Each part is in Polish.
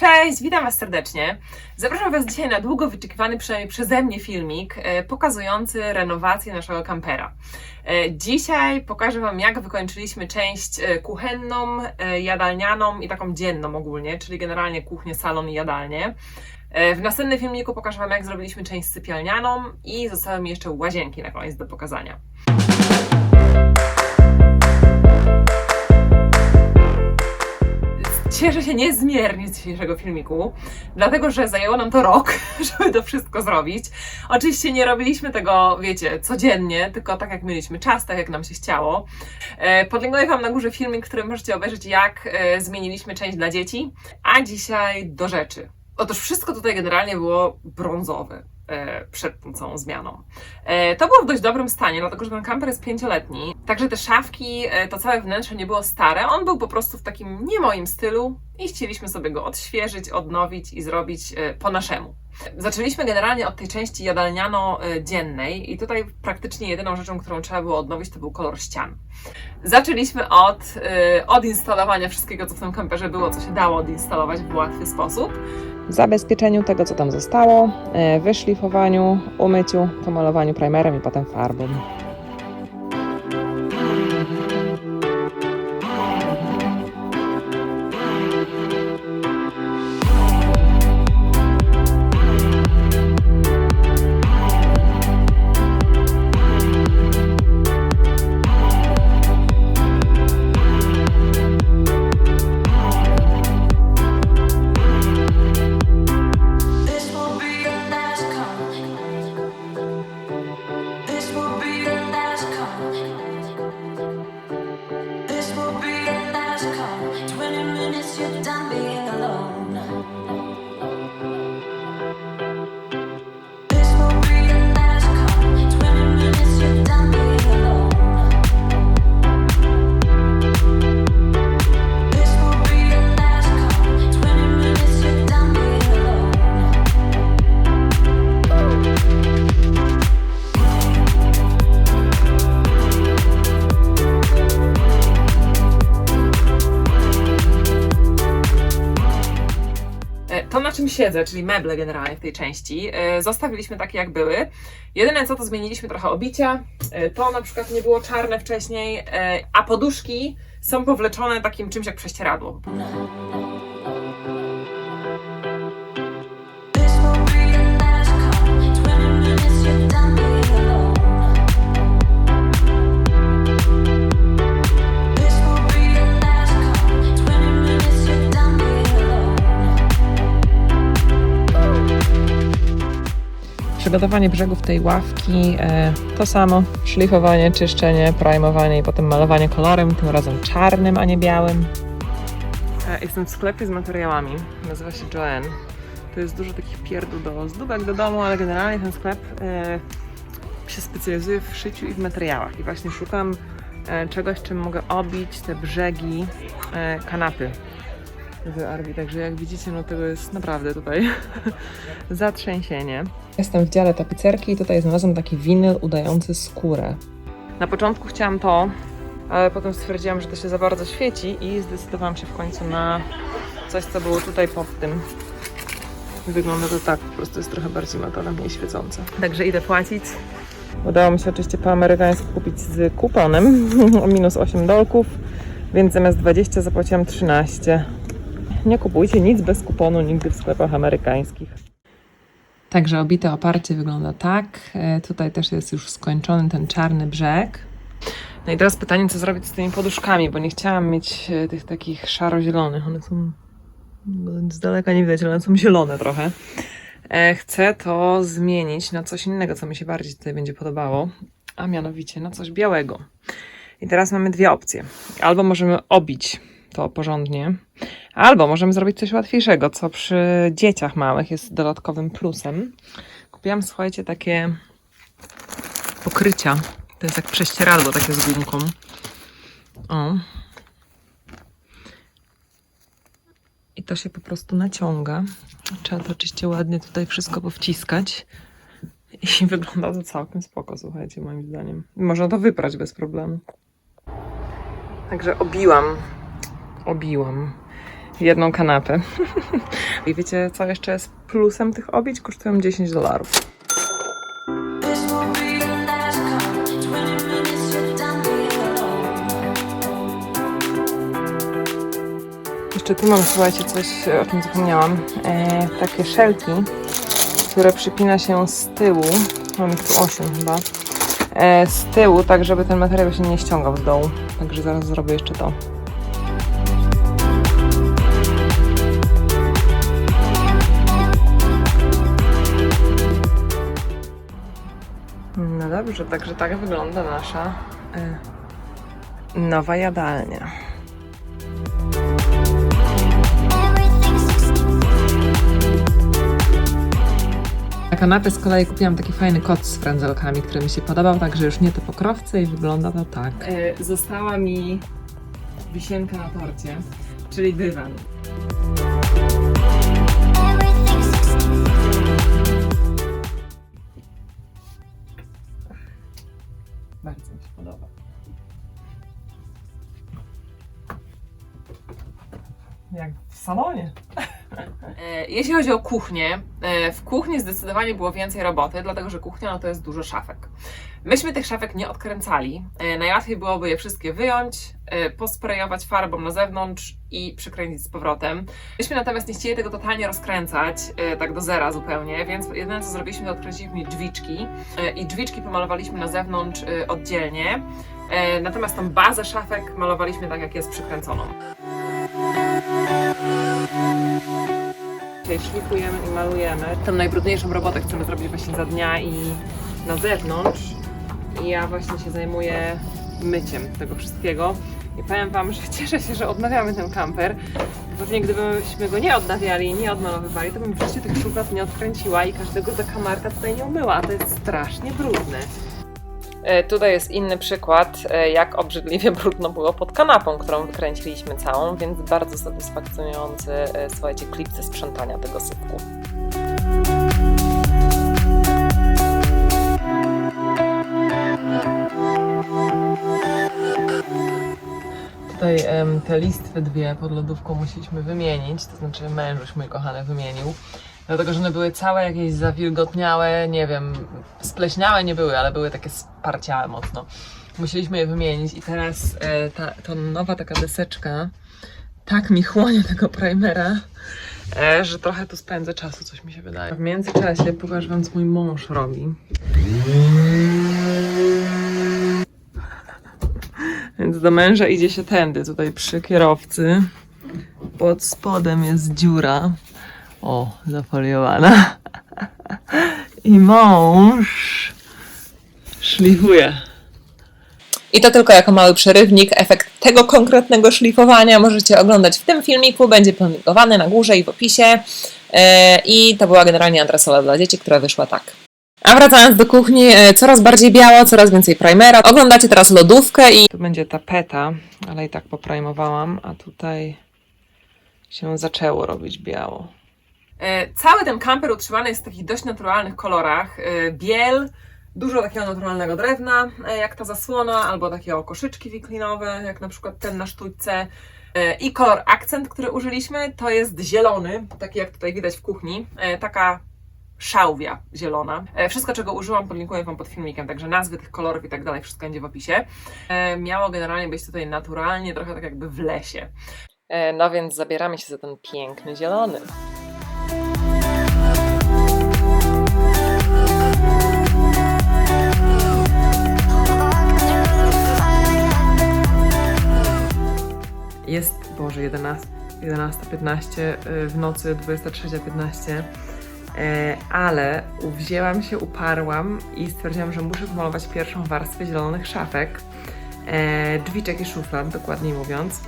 Cześć, witam Was serdecznie. Zapraszam Was dzisiaj na długo wyczekiwany przeze mnie filmik e, pokazujący renowację naszego kampera. E, Dzisiaj pokażę Wam, jak wykończyliśmy część e, kuchenną, jadalnianą i taką dzienną ogólnie, czyli generalnie kuchnię, salon i jadalnię. W następnym filmiku pokażę Wam, jak zrobiliśmy część sypialnianą i zostały mi jeszcze łazienki na koniec do pokazania. Cieszę się niezmiernie z dzisiejszego filmiku, dlatego że zajęło nam to rok, żeby to wszystko zrobić. Oczywiście nie robiliśmy tego, wiecie, codziennie, tylko tak jak mieliśmy czas, tak jak nam się chciało. E, Podlinkuję Wam na górze filmik, który możecie obejrzeć, jak e, zmieniliśmy część dla dzieci. A dzisiaj do rzeczy. Otóż wszystko tutaj generalnie było brązowe przed tą całą zmianą. E, To było w dość dobrym stanie, dlatego że ten kamper jest pięcioletni. Także te szafki, e, to całe wnętrze nie było stare. On był po prostu w takim nie moim stylu i chcieliśmy sobie go odświeżyć, odnowić i zrobić e, po naszemu. Zaczęliśmy generalnie od tej części jadalniano-dziennej i tutaj praktycznie jedyną rzeczą, którą trzeba było odnowić, to był kolor ścian. Zaczęliśmy od e, odinstalowania wszystkiego, co w tym kamperze było, co się dało odinstalować w łatwy sposób. zabezpieczeniu tego, co tam zostało, e, wyszlifowaniu, umyciu, pomalowaniu primerem i potem farbą. Siedzę, czyli meble generalnie w tej części, e, zostawiliśmy takie, jak były. Jedyne co, to zmieniliśmy trochę obicia. E, To na przykład nie było czarne wcześniej, e, a poduszki są powleczone takim czymś jak prześcieradło. Przygotowanie brzegów tej ławki e, to samo. Szlifowanie, czyszczenie, primowanie i potem malowanie kolorem, tym razem czarnym, a nie białym. E, Jestem w sklepie z materiałami, nazywa się Joanne. To jest dużo takich pierdół do zdóbek do domu, ale generalnie ten sklep e, się specjalizuje w szyciu i w materiałach. I właśnie szukam czegoś, czym mogę obić te brzegi kanapy Także jak widzicie, no tego jest naprawdę tutaj zatrzęsienie. Jestem w dziale tapicerki i tutaj znalazłam taki winyl udający skórę. Na początku chciałam to, ale potem stwierdziłam, że to się za bardzo świeci i zdecydowałam się w końcu na coś, co było tutaj pod tym. Wygląda to tak, po prostu jest trochę bardziej matowe, mniej świecące. Także idę płacić. Udało mi się oczywiście po amerykańsku kupić z kuponem o minus 8 dolków, więc zamiast 20 zapłaciłam 13. Nie kupujcie nic bez kuponu nigdy w sklepach amerykańskich. Także obite oparcie wygląda tak. E, Tutaj też jest już skończony ten czarny brzeg. No i teraz pytanie, co zrobić z tymi poduszkami, bo nie chciałam mieć e, tych takich szaro-zielonych. One są no, z daleka nie widać, ale one są zielone trochę. E, Chcę to zmienić na coś innego, co mi się bardziej tutaj będzie podobało, a mianowicie na coś białego. I teraz mamy dwie opcje. Albo możemy obić to porządnie, albo możemy zrobić coś łatwiejszego, co przy dzieciach małych jest dodatkowym plusem. Kupiłam, słuchajcie, takie pokrycia. To jest jak prześcieradło takie z gumką. O. I to się po prostu naciąga. Trzeba to oczywiście ładnie tutaj wszystko powciskać. I wygląda to całkiem spoko, słuchajcie, moim zdaniem. Można to wyprać bez problemu. Także obiłam. Obiłam jedną kanapę. I wiecie, co jeszcze jest plusem tych obić? Kosztują 10 dolarów. This won't be the last call. 20 minutes, you're done being alone. Jeszcze tu mam, słuchajcie, coś, o czym zapomniałam. E, takie szelki, które przypina się z tyłu. Mam ich tu 8 chyba. E, z tyłu, tak żeby ten materiał się nie ściągał z dołu. Także zaraz zrobię jeszcze to. No dobrze, także tak wygląda nasza e, nowa jadalnia. Na kanapie z kolei kupiłam taki fajny kot z frędzelkami, który mi się podobał, także już nie te pokrowce i wygląda to tak. została mi wisienka na torcie, czyli dywan. Podoba. Jak w salonie. E, Jeśli chodzi o kuchnię, e, w kuchni zdecydowanie było więcej roboty, dlatego że kuchnia no to jest dużo szafek. Myśmy tych szafek nie odkręcali. E, Najłatwiej byłoby je wszystkie wyjąć, posprejować farbą na zewnątrz i przykręcić z powrotem. Myśmy natomiast nie chcieli tego totalnie rozkręcać, tak do zera zupełnie, więc jedyne co zrobiliśmy to odkręciliśmy drzwiczki i drzwiczki pomalowaliśmy na zewnątrz oddzielnie. Natomiast tą bazę szafek malowaliśmy tak jak jest przykręconą. Szlifujemy i malujemy. Tą najbrudniejszą robotę chcemy zrobić właśnie za dnia i na zewnątrz. I ja właśnie się zajmuję myciem tego wszystkiego. I powiem Wam, że cieszę się, że odnawiamy ten kamper. Pewnie gdybyśmy go nie odnawiali, nie odmalowywali, to bym w tych szuflad nie odkręciła i każdego zakamarka tutaj nie umyła. To jest strasznie brudne. E, Tutaj jest inny przykład, e, jak obrzydliwie brudno było pod kanapą, którą wykręciliśmy całą, więc bardzo satysfakcjonujący, e, słuchajcie, klip ze sprzątania tego sypku. Tutaj te listwy dwie pod lodówką musieliśmy wymienić, to znaczy mężuś mój kochany wymienił. Dlatego, że one były całe jakieś zawilgotniałe, nie wiem, spleśniałe nie były, ale były takie sparciałe mocno. Musieliśmy je wymienić i teraz e, ta, nowa taka deseczka tak mi chłonie tego primera, e, że trochę tu spędzę czasu, coś mi się wydaje. W międzyczasie pokażę wam, co mój mąż robi. Więc do męża idzie się tędy, tutaj przy kierowcy. Pod spodem jest dziura. O, zafoliowana. I mąż szlifuje. I to tylko jako mały przerywnik. Efekt tego konkretnego szlifowania możecie oglądać w tym filmiku. Będzie publikowany na górze i w opisie. E, I to była generalnie adresowa dla dzieci, która wyszła tak. A wracając do kuchni, e, coraz bardziej biało, coraz więcej primera. Oglądacie teraz lodówkę i Tu będzie tapeta, ale i tak poprimowałam, a tutaj się zaczęło robić biało. E, Cały ten kamper utrzymany jest w takich dość naturalnych kolorach. E, Biel, dużo takiego naturalnego drewna, e, jak ta zasłona, albo takie koszyczki wiklinowe, jak na przykład ten na sztućce. I kolor akcent, który użyliśmy, to jest zielony, taki jak tutaj widać w kuchni. Taka szałwia zielona. Wszystko, czego użyłam, podlinkuję Wam pod filmikiem, także nazwy tych kolorów i tak dalej, wszystko będzie w opisie. Miało generalnie być tutaj naturalnie, trochę tak jakby w lesie. No więc zabieramy się za ten piękny zielony. Jest, Boże, 11, 11.15 y, w nocy, 23.15, e, ale wzięłam się, uparłam i stwierdziłam, że muszę pomalować pierwszą warstwę zielonych szafek, e, drzwiczek i szuflad, dokładniej mówiąc.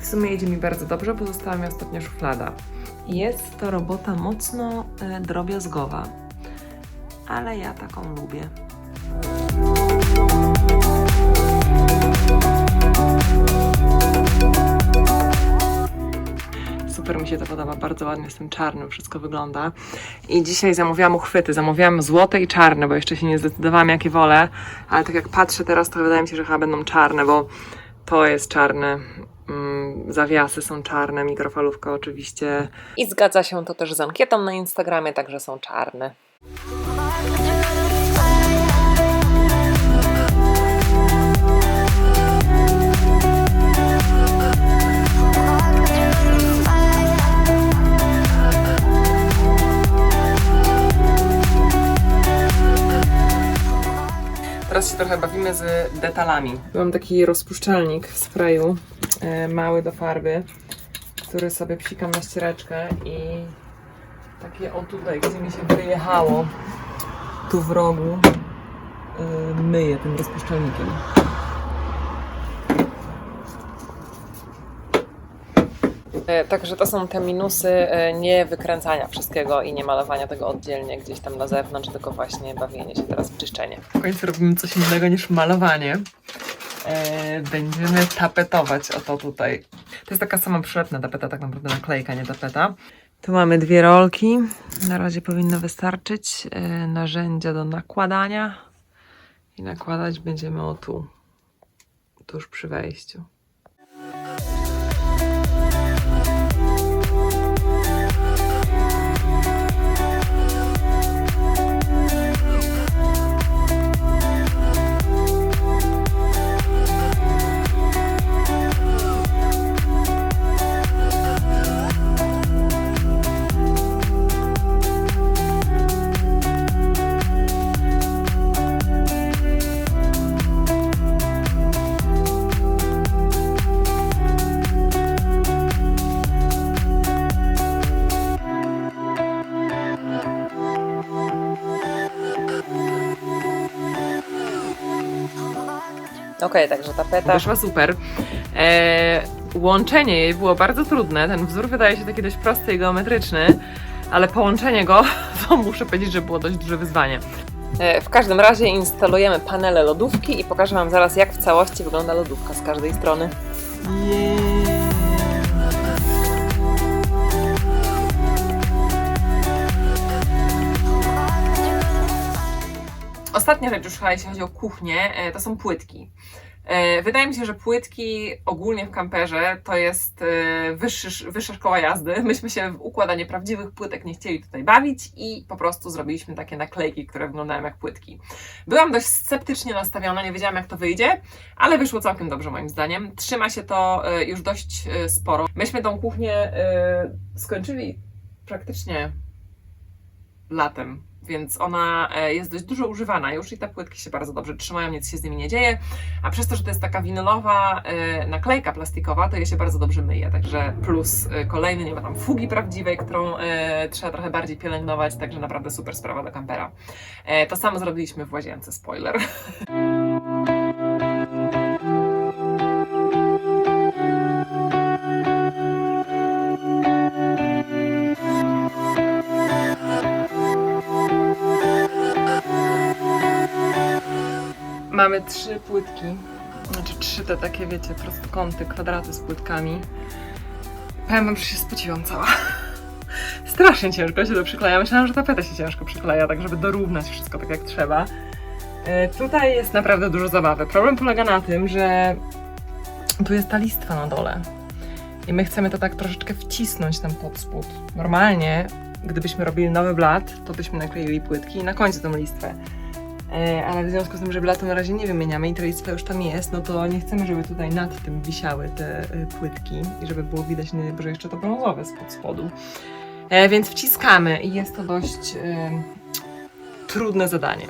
W sumie idzie mi bardzo dobrze, bo została mi ostatnia szuflada. Jest to robota mocno e, drobiazgowa, ale ja taką lubię. Super mi się to podoba, bardzo ładnie z tym czarnym wszystko wygląda. I dzisiaj zamówiłam uchwyty, zamówiłam złote i czarne, bo jeszcze się nie zdecydowałam jakie wolę, ale tak jak patrzę teraz, to wydaje mi się, że chyba będą czarne, bo to jest czarne, Mm, zawiasy są czarne, mikrofalówka oczywiście. I zgadza się to też z ankietą na Instagramie, także są czarne. Teraz się trochę bawimy z detalami. Mam taki rozpuszczalnik w sprayu, e, mały do farby, który sobie psikam na ściereczkę i takie o tutaj, gdzie mi się wyjechało, tu w rogu, e, myję tym rozpuszczalnikiem. Także to są te minusy e, nie wykręcania wszystkiego i nie malowania tego oddzielnie gdzieś tam na zewnątrz, tylko właśnie bawienie się teraz w czyszczenie. W końcu robimy coś innego niż malowanie. E, będziemy tapetować o to tutaj. To jest taka sama przylepna tapeta, tak naprawdę naklejka, nie tapeta. Tu mamy dwie rolki. Na razie powinno wystarczyć. E, narzędzia do nakładania. I nakładać będziemy o tu. Tuż przy wejściu. Okej, także tapeta. Wyszła super. E, łączenie jej było bardzo trudne. Ten wzór wydaje się taki dość prosty i geometryczny, ale połączenie go, to muszę powiedzieć, że było dość duże wyzwanie. E, W każdym razie instalujemy panele lodówki i pokażę Wam zaraz, jak w całości wygląda lodówka z każdej strony. Ostatnia rzecz już jeśli chodzi o kuchnię, e, to są płytki. E, Wydaje mi się, że płytki ogólnie w kamperze to jest e, wyższy, wyższa szkoła jazdy. Myśmy się w układanie prawdziwych płytek nie chcieli tutaj bawić i po prostu zrobiliśmy takie naklejki, które wyglądają jak płytki. Byłam dość sceptycznie nastawiona, nie wiedziałam jak to wyjdzie, ale wyszło całkiem dobrze moim zdaniem. Trzyma się to już dość sporo. Myśmy tą kuchnię skończyli praktycznie latem, więc ona e, jest dość dużo używana już i te płytki się bardzo dobrze trzymają, nic się z nimi nie dzieje, a przez to, że to jest taka winylowa e, naklejka plastikowa, to je się bardzo dobrze myje, także plus e, kolejny, nie ma tam fugi prawdziwej, którą trzeba trochę bardziej pielęgnować, także naprawdę super sprawa do kampera. To samo zrobiliśmy w łazience, spoiler. Mamy trzy płytki, znaczy trzy te takie, wiecie, prostokąty, kwadraty z płytkami. Powiem wam, że się spociłam cała. Strasznie ciężko się to przykleja. Myślałam, że tapeta się ciężko przykleja, tak żeby dorównać wszystko tak jak trzeba. E, Tutaj jest naprawdę dużo zabawy. Problem polega na tym, że tu jest ta listwa na dole. I my chcemy to tak troszeczkę wcisnąć tam pod spód. Normalnie, gdybyśmy robili nowy blat, to byśmy nakleili płytki i na końcu tą listwę. E, ale w związku z tym, że blatu na razie nie wymieniamy i listwa już tam jest, no to nie chcemy, żeby tutaj nad tym wisiały te y, płytki i żeby było widać, nie, że jeszcze to brązowe spod spodu. E, więc wciskamy i jest to dość trudne zadanie.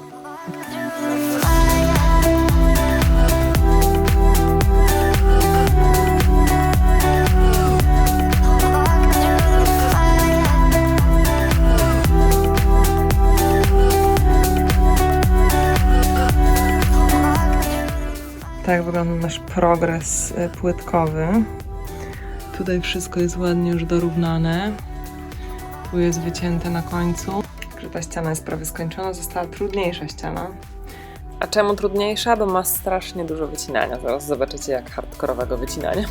Tak wygląda nasz progres y, płytkowy. Tutaj wszystko jest ładnie już dorównane. Tu jest wycięte na końcu. Że ta ściana jest prawie skończona, została trudniejsza ściana. A czemu trudniejsza? Bo ma strasznie dużo wycinania. Zaraz zobaczycie, jak hardkorowego wycinania.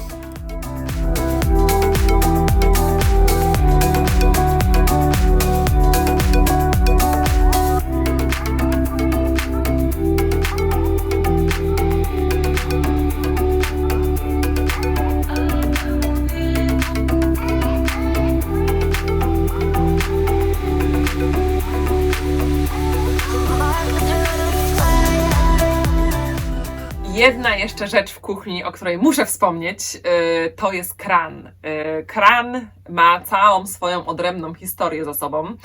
Jedna jeszcze rzecz w kuchni, o której muszę wspomnieć, yy, to jest kran. Yy, Kran ma całą swoją odrębną historię za sobą.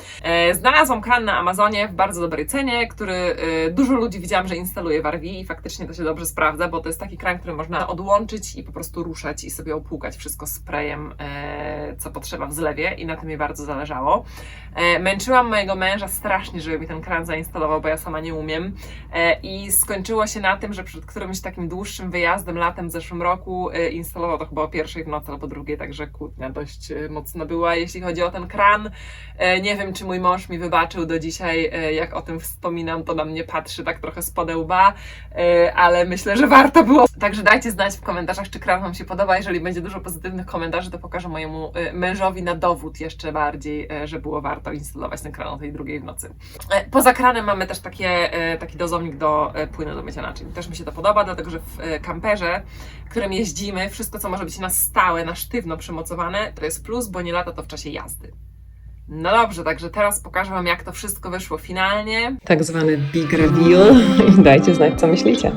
Yy, Znalazłam kran na Amazonie w bardzo dobrej cenie, który dużo ludzi widziałam, że instaluje w i faktycznie to się dobrze sprawdza, bo to jest taki kran, który można odłączyć i po prostu ruszać i sobie opłukać wszystko sprayem, co potrzeba w zlewie i na tym mi bardzo zależało. Męczyłam mojego męża strasznie, żeby mi ten kran zainstalował, bo ja sama nie umiem. I skończyło się na tym, że przed którymś takim dłuższym wyjazdem latem w zeszłym roku e, instalował to chyba o pierwszej w nocy albo drugiej, także kłótnia dość e, mocna była, jeśli chodzi o ten kran. E, Nie wiem, czy mój mąż mi wybaczył do dzisiaj, jak o tym wspominam, to na mnie patrzy tak trochę z łba, ale myślę, że warto było. Także dajcie znać w komentarzach, czy kran Wam się podoba. Jeżeli będzie dużo pozytywnych komentarzy, to pokażę mojemu mężowi na dowód jeszcze bardziej, że było warto instalować ten kran o tej drugiej w nocy. Poza kranem mamy też takie, taki dozownik do płynu do mycia naczyń. Też mi się to podoba, dlatego że w e, kamperze, którym jeździmy, wszystko co może być na stałe, na sztywno przymocowane, to jest plus, bo nie lata to w czasie jazdy. No dobrze, także teraz pokażę Wam, jak to wszystko wyszło finalnie. Tak zwany big reveal. I dajcie znać, co myślicie.